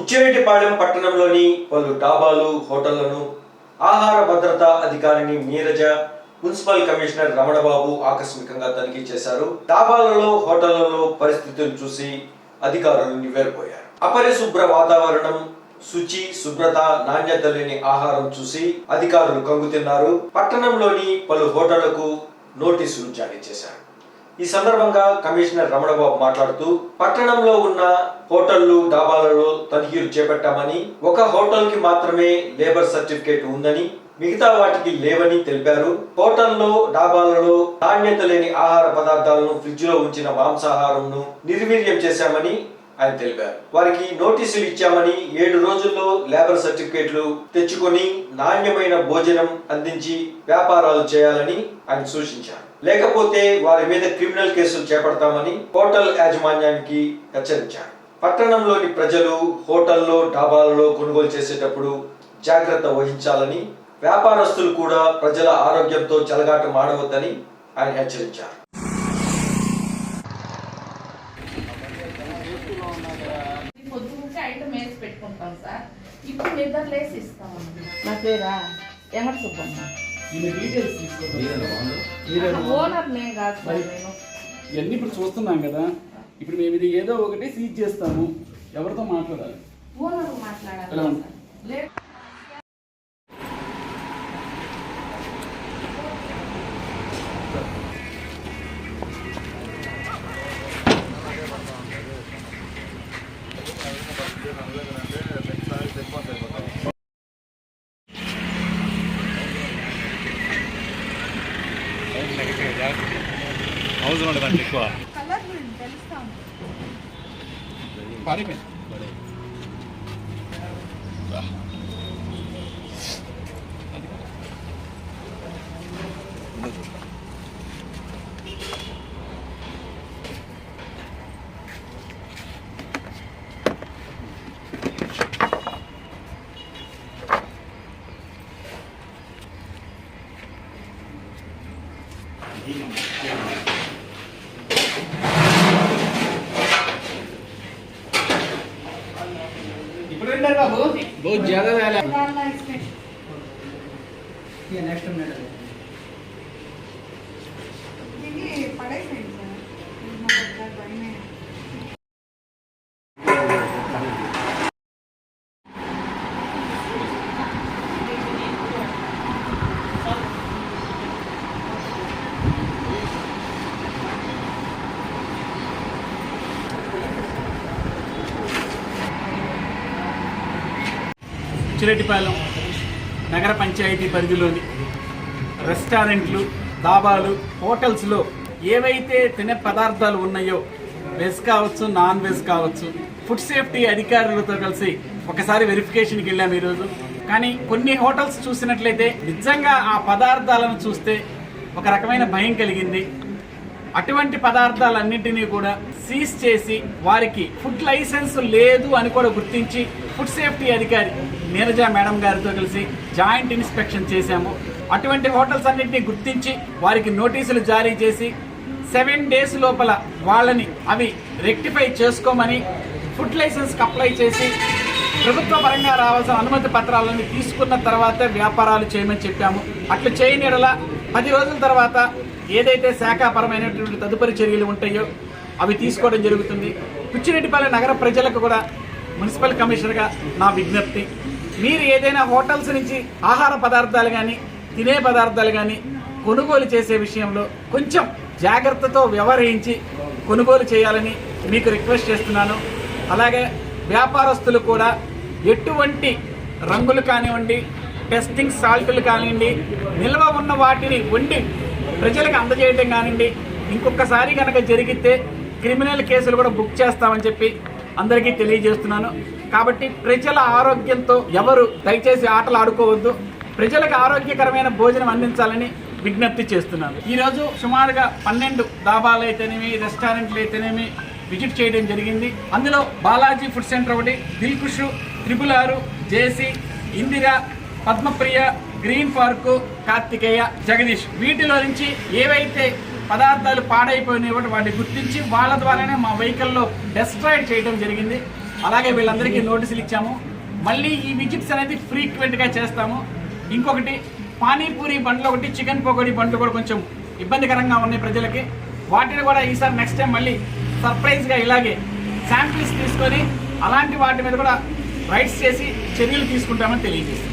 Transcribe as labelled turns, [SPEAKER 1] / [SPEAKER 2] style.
[SPEAKER 1] బుచ్చిరెడ్డిపాళెం పట్టణంలోని పలు డాబాలు హోటళ్ళను ఆహార భద్రతా అధికారిని నీరజ మున్సిపల్ కమిషనర్ రమణబాబు ఆకస్మికంగా తనిఖీ చేశారు. డాబాలలో హోటళ్ళలో పరిస్థితులు చూసి అధికారులు నివ్వెరపోయారు. అపరిశుభ్ర వాతావరణం శుచి శుభ్రత నాణ్యత లేని ఆహారం చూసి అధికారులు కంగుతిన్నారు పట్టణంలోని పలు హోటళ్ళకు నోటీసులు జారీ చేశారు. ఈ సందర్భంగా కమిషనర్ రమణబాబు మాట్లాడుతూ పట్టణంలో ఉన్న హోటళ్ళు డాబాలలో తనిఖీలు చేపట్టామని ఒక హోటల్కి మాత్రమే లేబర్ సర్టిఫికేట్ ఉందని మిగతా వాటికి లేవని తెలిపారు. హోటల్లో డాబాలలో నాణ్యత లేని ఆహార పదార్థాలను ఫ్రిడ్జ్లో ఉంచిన మాంసాహారంను నిర్వీర్యం చేశామని ఆయన తెలిపారు. వారికి నోటీసులు ఇచ్చామని ఏడు రోజుల్లో లేబర్ సర్టిఫికేట్లు తెచ్చుకొని నాణ్యమైన భోజనం అందించి వ్యాపారాలు చేయాలని ఆయన సూచించారు. లేకపోతే వారి మీద క్రిమినల్ కేసులు చేపడతామని హోటల్ యాజమాన్యానికి హెచ్చరించారు. పట్టణంలోని ప్రజలు హోటల్లో డాబాలలో కొనుగోలు చేసేటప్పుడు జాగ్రత్త వహించాలని వ్యాపారస్తులు కూడా ప్రజల ఆరోగ్యంతో చెలగాట మాడవద్దని ఆయన హెచ్చరించారు.
[SPEAKER 2] నా పేరా ఎంగట సుబ్బమ్మ.
[SPEAKER 3] డీటెయిల్స్ తీసుకోవాలి మీరేనా?
[SPEAKER 4] ఓనర్ నేను కాదు సార్
[SPEAKER 3] మరి-
[SPEAKER 4] నేను.
[SPEAKER 3] ఇవన్నీ ఇప్పుడు చూస్తున్నాం కదా. ఇప్పుడు మేము ఇది ఏదో ఒకటి సీజ్ చేస్తాము. ఎవరితో మాట్లాడాలి?
[SPEAKER 4] ఓనర్ మాట్లాడాలి
[SPEAKER 5] ఉండదు అంటే ఎక్కువ
[SPEAKER 4] తెలుస్తాం
[SPEAKER 3] बहुत ज़्यादा डाला ये नेक्स्ट में है చిరెడ్డిపాలెం నగర పంచాయతీ పరిధిలోని రెస్టారెంట్లు దాబాలు హోటల్స్లో ఏవైతే తినే పదార్థాలు ఉన్నాయో వెజ్ కావచ్చు నాన్ వెజ్ కావచ్చు ఫుడ్ సేఫ్టీ అధికారులతో కలిసి ఒకసారి వెరిఫికేషన్కి వెళ్ళాము ఈరోజు. కానీ కొన్ని హోటల్స్ చూసినట్లయితే నిజంగా ఆ పదార్థాలను చూస్తే ఒక రకమైన భయం కలిగింది. అటువంటి పదార్థాలన్నింటినీ కూడా సీజ్ చేసి వారికి ఫుడ్ లైసెన్స్ లేదు అని కూడా గుర్తించి ఫుడ్ సేఫ్టీ అధికారి నీరజ మేడం గారితో కలిసి జాయింట్ ఇన్స్పెక్షన్ చేశాము. అటువంటి హోటల్స్ అన్నింటినీ గుర్తించి వారికి నోటీసులు జారీ చేసి సెవెన్ డేస్ లోపల వాళ్ళని అవి రెక్టిఫై చేసుకోమని ఫుడ్ లైసెన్స్కి అప్లై చేసి ప్రభుత్వ పరంగా రావాల్సిన అనుమతి పత్రాలను తీసుకున్న తర్వాత వ్యాపారాలు చేయమని చెప్పాము. అట్లు చేయని పది రోజుల తర్వాత ఏదైతే శాఖాపరమైనటువంటి తదుపరి చర్యలు ఉంటాయో అవి తీసుకోవడం జరుగుతుంది. పిచ్చిరెడ్డిపల్లి నగర ప్రజలకు కూడా మున్సిపల్ కమిషనర్గా నా విజ్ఞప్తి. మీరు ఏదైనా హోటల్స్ నుంచి ఆహార పదార్థాలు కానీ తినే పదార్థాలు కానీ కొనుగోలు చేసే విషయంలో కొంచెం జాగ్రత్తతో వ్యవహరించి కొనుగోలు చేయాలని మీకు రిక్వెస్ట్ చేస్తున్నాను. అలాగే వ్యాపారస్తులు కూడా ఎటువంటి రంగులు కానివ్వండి టెస్టింగ్ సాల్ట్లు కానివ్వండి నిల్వ ఉన్న వాటిని వండి ప్రజలకు అందజేయటం కానివ్వండి ఇంకొకసారి కనుక జరిగితే క్రిమినల్ కేసులు కూడా బుక్ చేస్తామని చెప్పి అందరికీ తెలియజేస్తున్నాను. కాబట్టి ప్రజల ఆరోగ్యంతో ఎవరు దయచేసి ఆటలు ఆడుకోవద్దు ప్రజలకు ఆరోగ్యకరమైన భోజనం అందించాలని విజ్ఞప్తి చేస్తున్నాను. ఈరోజు సుమారుగా పన్నెండు దాబాలు అయితేనేమి రెస్టారెంట్లు అయితేనేమి విజిట్ చేయడం జరిగింది. అందులో బాలాజీ ఫుడ్ సెంటర్ ఒకటి దిల్కుష్ త్రిపుల్ ఆరు JC Indira Padmapriya green park Karthikeya Jagadish. వీటిలో నుంచి ఏవైతే పదార్థాలు పాడైపోయినాయో వాటిని గుర్తించి వాళ్ళ ద్వారానే మా వెహికల్లో డెస్ట్రాయిడ్ చేయడం జరిగింది. అలాగే వీళ్ళందరికీ నోటీసులు ఇచ్చాము. మళ్ళీ ఈ విజిట్స్ అనేది ఫ్రీక్వెంట్గా చేస్తాము. ఇంకొకటి పానీపూరి బండ్లు ఒకటి చికెన్ పకోడీ బండ్లు కూడా కొంచెం ఇబ్బందికరంగా ఉన్నాయి ప్రజలకి. వాటిని కూడా ఈసారి నెక్స్ట్ టైం మళ్ళీ సర్ప్రైజ్గా ఇలాగే శాంపిల్స్ తీసుకొని అలాంటి వాటి మీద కూడా రైట్స్ చేసి చర్యలు తీసుకుంటామని తెలియజేస్తాం